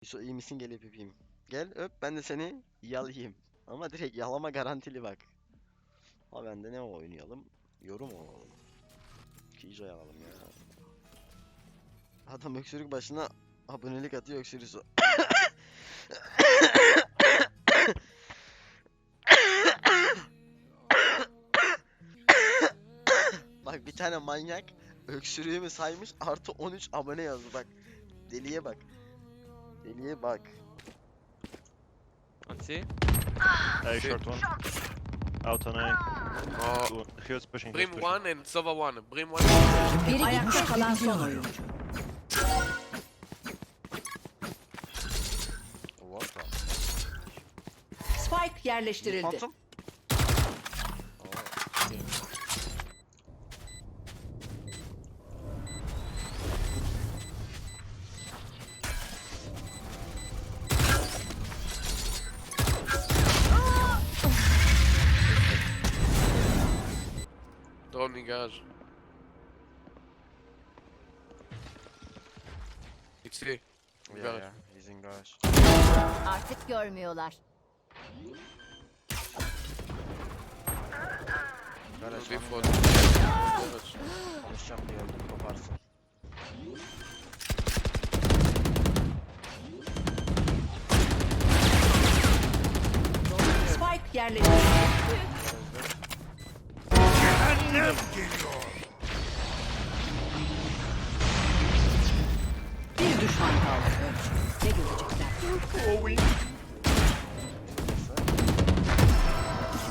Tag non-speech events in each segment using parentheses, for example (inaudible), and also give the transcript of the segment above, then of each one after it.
Yusuf iyi misin gel öpeyim. Gel öp ben de seni yalayayım. Ama direkt yalama garantili bak. Ha ben de ne oynayalım? Yorum oynayalım. Kijo'yu alalım ya. Adam öksürük başına abonelik atıyor öksürüsü. bak bir tane manyak öksürüğümü saymış artı 13 abone yazdı bak. Deliye bak. Deliye bak. Let's see. A short one. Out on A. Oh, Two- He was pushing. Brim pushing. 1 and Sova 1. Brim 1. Biri Ayakta kalan son oyuncu. What the? Spike yerleştirildi. Phantom? İn garage. XP. Yeah, Garage. yeah, he's in garage. Artık görmüyorlar. Garaj Before. Konuşacağım diye öldüm koparsın. Bir düşman kaldı. Ne görecekler?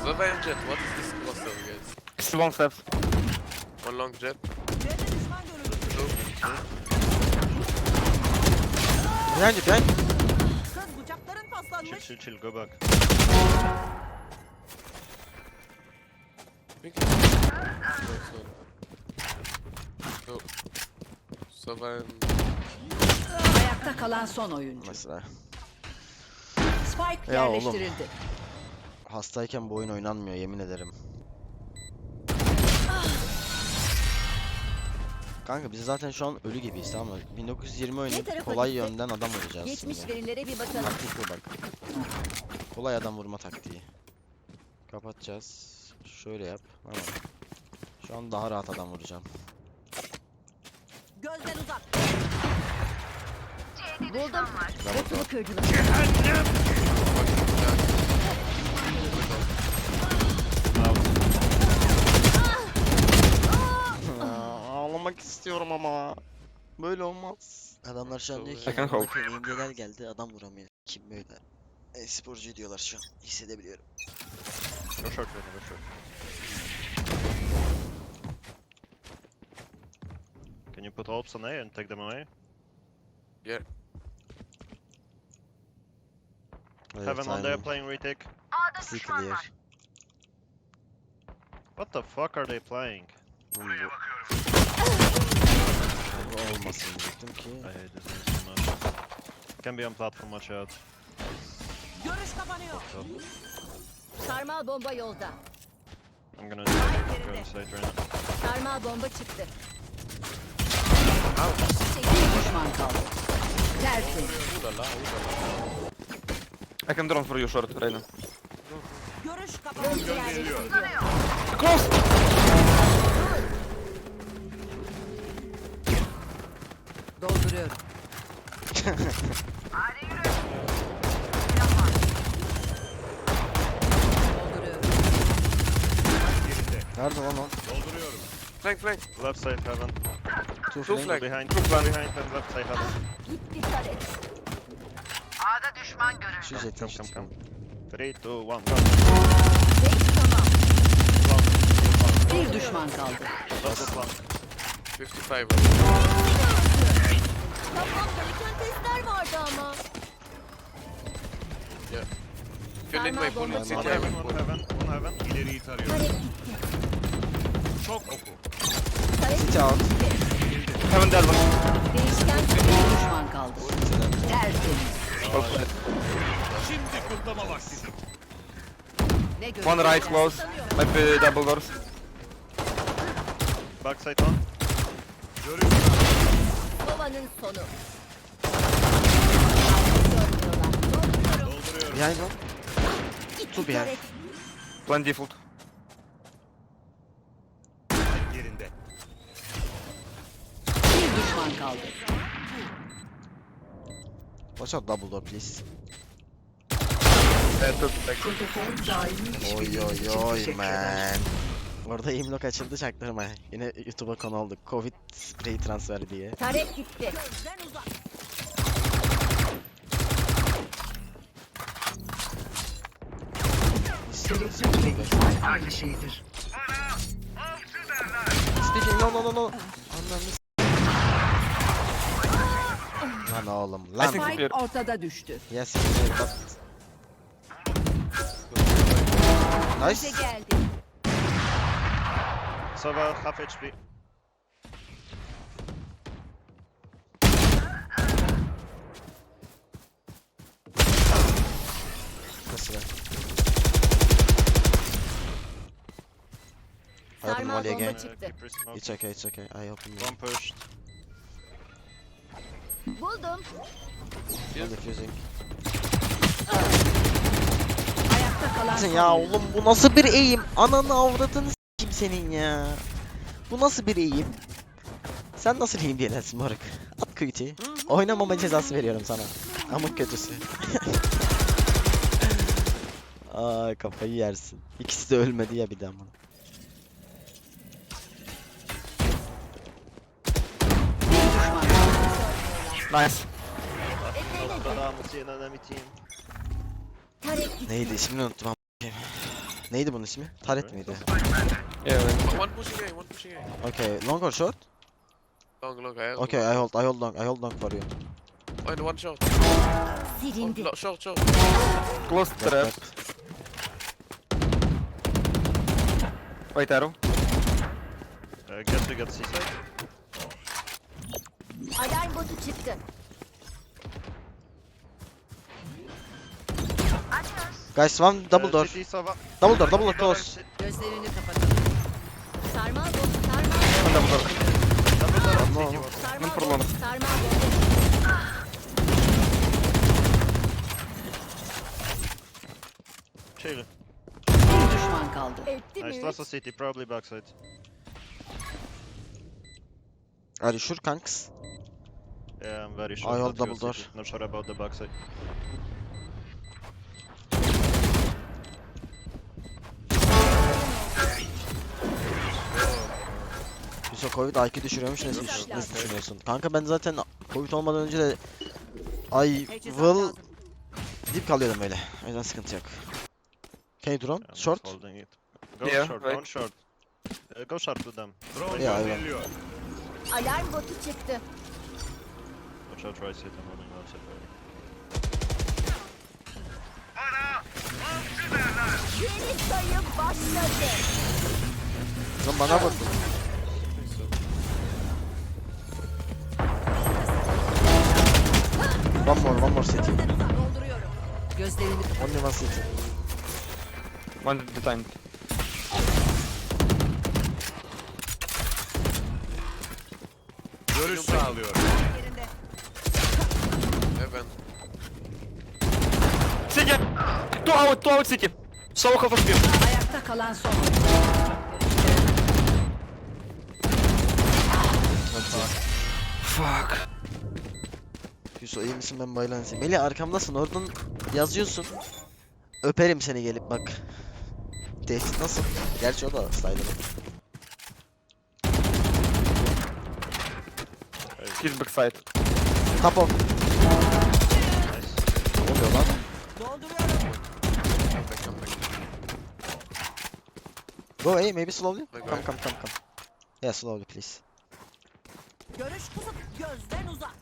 Sova and Jet. What is this cluster, guys? It's long steps. One long Jet. Behind you, behind you. Kız bıçakların Chill, paslanmış. chill, chill. Go back. Pink. So. Ayakta kalan son oyuncu. Mesela. Spike Ya oğlum. yerleştirildi. Hastayken bu oyun oynanmıyor yemin ederim. Kanka biz zaten şu an ölü gibiyiz tamam mı? 1920 oyunu tarafa kolay gitsek? yönden adam vuracağız Geçmiş şimdi. verilere bir bakalım. Taktik bu bak. Kolay adam vurma taktiği. Kapatacağız. Şöyle yap. Tamam. Şu an daha rahat adam vuracağım. Gözden uzak. Buldum. Botumu kırdılar. Ağlamak istiyorum ama. Böyle olmaz. Adamlar şu an diyor ki I can hold. "Bakın imgeler geldi adam vuramıyor. Kim böyle? E-sporcu diyorlar şu an. Hissedebiliyorum. Go short, Reyna, go short. Can you put ops on A and take them away? Yeah. Evet, Heaven on there aynen. playing retake. C clear. What the fuck are they playing? Oğlum bu- Bu ki. I hate this game so much. Can be on platform, watch out. Görüş kapanıyor. Sarmal bomba yolda. I'm gonna go inside right now. Sarmal bomba çıktı. Bir düşman kaldı. La. I can drone for you short, Reyna. Görüş kapanıyor. Yerleştiriliyor. Close! Dolduruyorum. Dolduruyorum. Nerede lan o? Flank, flank. Left side heaven. Two Two flank. flank. Behind, behind and left side heaven. Git dikkat et. Şu jetin Come, şu come, come. tipi. 3, 2, 1, go. Bir düşman kaldı. Double plant. 55. Yapmam gereken testler vardı ama. Filling my çıktı. One city heaven, heaven. one heaven, one. İleriyi tarıyorum. Tarek gitti. Çok oku. City out. Heaven dead one. değişken Bir düşman kaldı. Tertemiz. Close side. Şimdi kutlama vakti. Ne One görecekler? right close. Might be double doors. Backside one. Görüş Sova'nın sonu. Behind one. Two behind. Plant default. Yerinde. Bir düşman kaldı. Watch out double door please. Oy oy oy man. Orada imlok açıldı çaktırma. Yine YouTube'a konu olduk. Covid spray transfer diye. Taret gitti. Gözden uzak. Aynı şeydir. Speaking no no no no. Ananı Lan oğlum lan. Spike ortada düştü. Bize Nice. geldi. Sova, half HP. Nasıl lan? I open Sarmal bomba again. çıktı. keep. It's okay, it's okay. I open One pushed. Buldum. one defusing. Ayakta kalan Sen ya oğlum bu nasıl bir eğim? Ananı avradını s**eyim senin ya. Bu nasıl bir eğim? Sen nasıl eğim diyemezsin moruk? At kuyuti. Oynamama cezası veriyorum sana. Amık kötüsü. (laughs) Ay kafayı yersin. İkisi de ölmedi ya bir de ama. Nice. Team. Neydi ismini unuttum ama. Neydi bunun ismi? Taret miydi? Yeah, man. One pushing A, one pushing A. Okay, long or short? Long, long, I Okay, I hold, I hold long, I hold long for you. And one shot. Silindi. No, short, short. Close Yep, trap. yep. Wait, arrow. Uh, get to get C-side. Alarm botu çıktı. Guys, one double Uh, door. CT, Sova. Double door, double door close. Gözlerini kapatalım. Sarmal bomba. Sarmal One double door. Double door on. CT was. Sarmal long. Sarmal bomba. Chill. Bir düşman kaldı. Etti Nice, mi? last CT, probably backside. Are you sure kanks? Yeah, I'm very sure. I hold double door. Not sure about the backside. Yusuf Covid IQ düşürüyormuş ne, düş- ne düşünüyorsun? Kanka ben zaten Covid olmadan önce de I will dip kalıyordum öyle. O yüzden sıkıntı yok. Okay drone, Yeah, I'm short. Go Yeah, short, right. one short. Uh, go short to them. Drone Ya, evet. Alarm botu çıktı. Watch out, right side, I'm holding outside already. Yeni sayım başladı. Lan bana vurdu. One more, one more city. Dolduruyorum. Gözlerini Only one city. One at time. Görüş sağlıyorum. Yerinde. Heaven. Out, two out city! Sova half HP. ayakta kalan son. Fuck. Yusuf iyi misin ben bayılan seni. Melih arkamdasın oradan yazıyorsun. Öperim seni gelip bak. Tehdit nasıl? Gerçi o da slider. He's backside. Off. Ne oluyor lan? Dolduruyorum. Come back, come back. Go away, maybe slowly. Go Come, away. come, come, come. Yeah, slowly please. Görüş kısıt. Gözden uzak.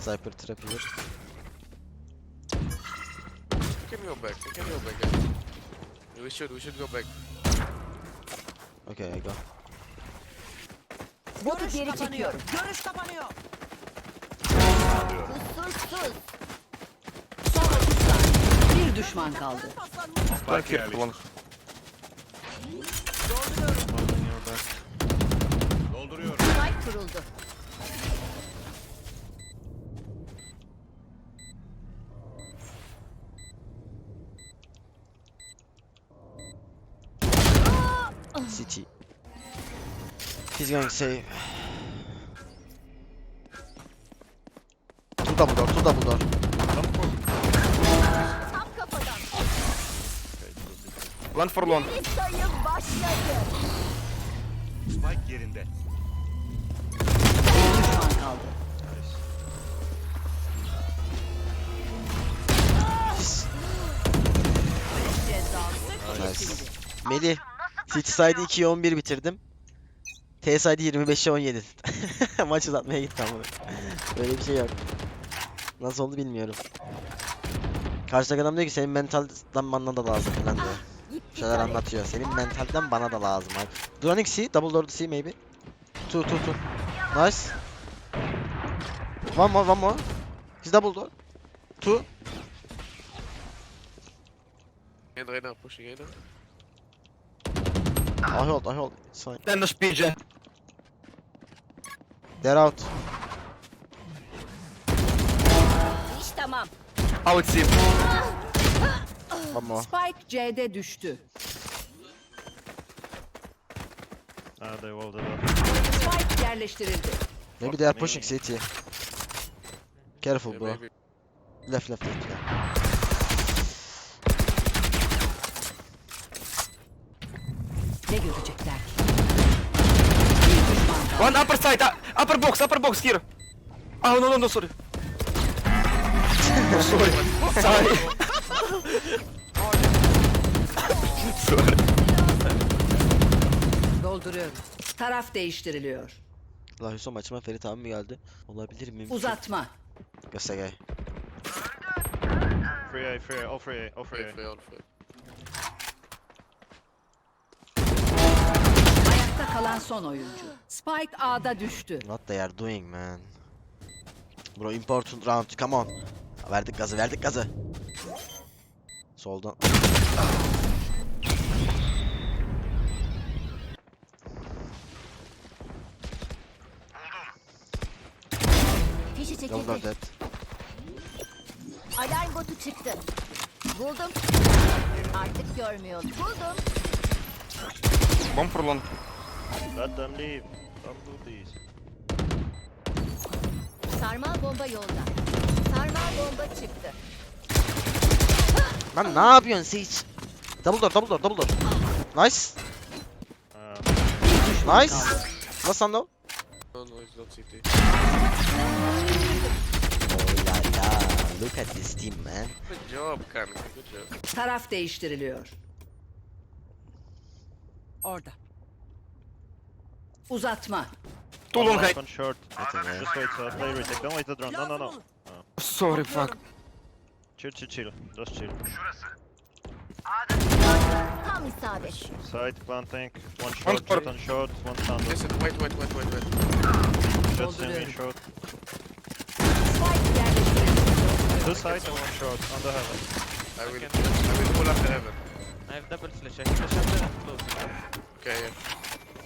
Sniper trap here. We can go back, we can go back. guys. We should, we should go back. Okay, I go. Botu Görüş geri kapanıyor. çekiyorum. Görüş kapanıyor alıyorum. Kusursuz. Son 30 saniye. Bir düşman kaldı. Back here, one. Dolduruyorum. Spike kuruldu. City. He's going to save. Double door, two double door. Tam kafadan. One for long. Yeni sayı başladı. Spike yerinde. Bir düşman kaldı. Cezası Nice. Melih, City side'ı 2'ye 11 bitirdim. T side'ı 25'e 17. Maç uzatmaya gitti ama. Böyle bir şey yok. Nasıl oldu bilmiyorum. Karşıdaki adam diyor ki senin mentalden bana da lazım falan diyor. Bir şeyler anlatıyor. Senin mentalden bana da lazım abi. Running C, double door C maybe. Two, two, two. Nice. One more, one more. He's double door. Two. And right now, pushing in. I hold, I hold. It's fine. Then the speed. They're out. Tamam. Out team. One more. Spike C'de düştü. Ah, they walled it up. Spike yerleştirildi. Maybe they are pushing CT. Careful bro. maybe. Left, left, left. Yeah. Ne görecekler ki? Bir düşman kaldı. One upper side. Uh, upper box. Upper box here. Oh no no no sorry. Sorry. sorry. sorry. Dolduruyorum. Taraf değiştiriliyor. La Hüsam maçıma Ferit abi mi geldi? Olabilir mümkün. Uzatma. Göstergey. Free A, free A, all free A, all free A. Wait, fail, fail. Ayakta kalan son oyuncu. Spike A'da düştü. What they are doing man. Bro important round. Come on. Verdik gazı, verdik gazı. Soldan. Fişi Double çekildi. door dead. Alarm botu çıktı. Buldum. Artık görmüyor. Buldum. One for long. Let them leave. Don't do this. Sarmal bomba yolda. Sarmal bomba çıktı. Lan ne yapıyorsun Sage? Double door, double door, double door. Nice. Nice. Nasıl no? No, no, it's not CT. Oh la la. Look at this team man. Good job, Carmen. Good job. Taraf değiştiriliyor. Orada. Uzatma. Too long height. one short. Just wait, uh, play retake. Don't wait the drone. No, no, no. Sorry fuck. Chill, chill, chill. Just chill. Tam isabet. Side planting. One short, for- shot on short, one standard. Listen, wait, wait, wait, wait, wait. Shot semi Dolduruyorum. short. Spike yerleştirildi. Two side and one short on the heaven. I will, I will pull after heaven. I have double flash. I flash after and close. Okay, yeah.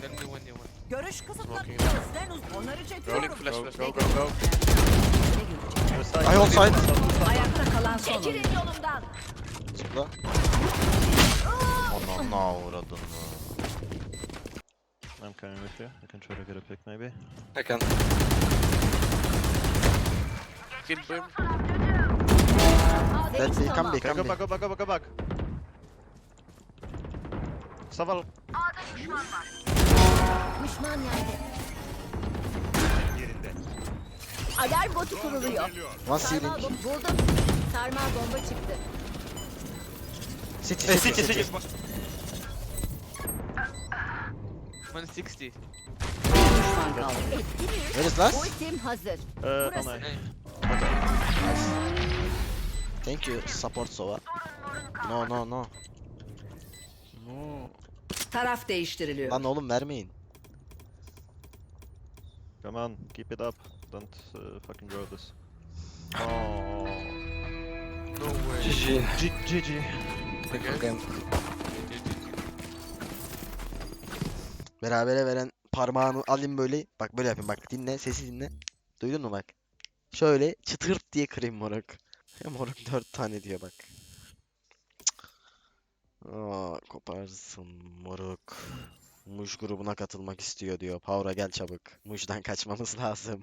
Tell me when you want. Görüş kısıtlı. Smoking. Gözden uz. Onları Rolling çekiyorum. flash, Go, flash, go, go, go. go, I hold side. Ayakta kalan son. Çekilin yolumdan. Ona ne uğradın I'm coming with you. I can try to get a pick maybe. I can. Kill him. A'da That iş will come back, come back. go back, go back, go back. Saval. Düşman yerde. Alarm botu kuruluyor. One Sarmal bomba buldum. Sarmal bomba çıktı. City, city, city, city. city. 160. Bir düşman kaldı. Etkiliyor. Where is last? Ultim hazır. Uh, Burası. on A. Thank you, support Sova. No, no, no. No. Taraf değiştiriliyor. Lan oğlum vermeyin. Come on, keep it up. Don't uh, fucking draw this. Oh. No way. GG. G GG. Again. Berabere veren parmağını alayım böyle. Bak böyle yapayım bak dinle sesi dinle. Duydun mu bak. Şöyle çıtırt diye kırayım moruk. Ya moruk 4 tane diyor bak. Aa, koparsın moruk. Muş grubuna katılmak istiyor diyor. Power'a gel çabuk. Muş'tan kaçmamız (laughs) lazım.